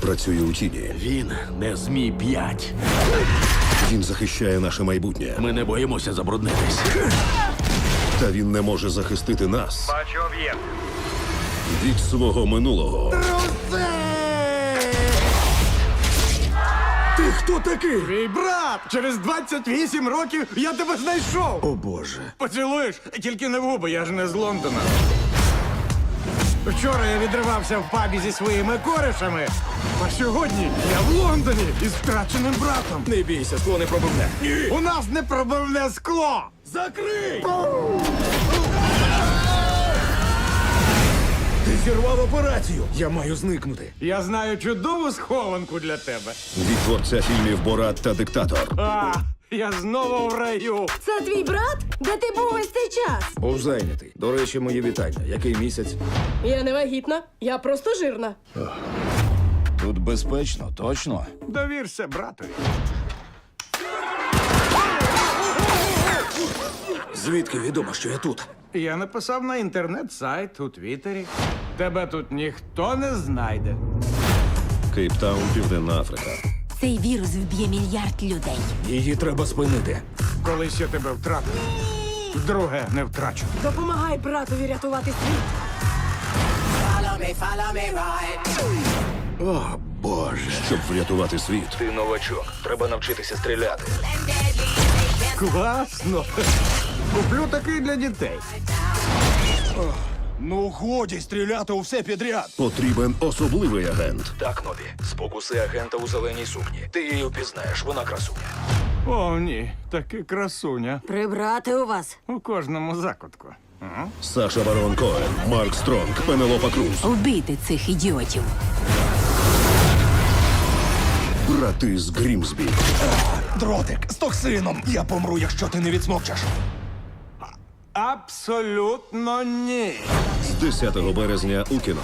працює у тіні. Він не змій п'ять. Він захищає наше майбутнє. Ми не боїмося забруднитись. Та він не може захистити нас Бачу об'єкт. від свого минулого. Ти хто такий? Твій брат! Через 28 років я тебе знайшов! О боже. Поцілуєш? Тільки не в губи, я ж не з Лондона. Вчора я відривався в пабі зі своїми коришами, а сьогодні я в Лондоні із втраченим братом. Не бійся, скло не пробивне. У нас не пробивне скло! Закрий! Ти зірвав операцію. Я маю зникнути. Я знаю чудову схованку для тебе. Від творця фільмів Борат та диктатор. А, я знову в раю. Це твій брат? Де ти був весь цей час? Був зайнятий. До речі, мої вітання. Який місяць? Я не вагітна, я просто жирна. Тут безпечно, точно. Довірся братові. Звідки відомо, що я тут? Я написав на інтернет-сайт у Твіттері. Тебе тут ніхто не знайде. Кейптаун, Південна Африка. Цей вірус вб'є мільярд людей. Її треба спинити. Колись я тебе втратив. Вдруге не втрачу. Допомагай братові рятувати світ. О, Боже. Щоб врятувати світ, Ти новачок. Треба навчитися стріляти. Класно. Куплю такий для дітей. Ну, годі стріляти у все підряд. потрібен особливий агент. Так, Нобі, спокуси агента у зеленій сукні. Ти її впізнаєш, вона красуня. О, ні, таки красуня. Прибрати у вас. У кожному закутку. Саша Барон Коен, Марк Стронг, Пенелопа Круз. Вбити цих ідіотів. Брати з Грімсбі. Дротик з токсином. Я помру, якщо ти не відсмокчеш. Абсолютно ні. З 10 березня у кіно.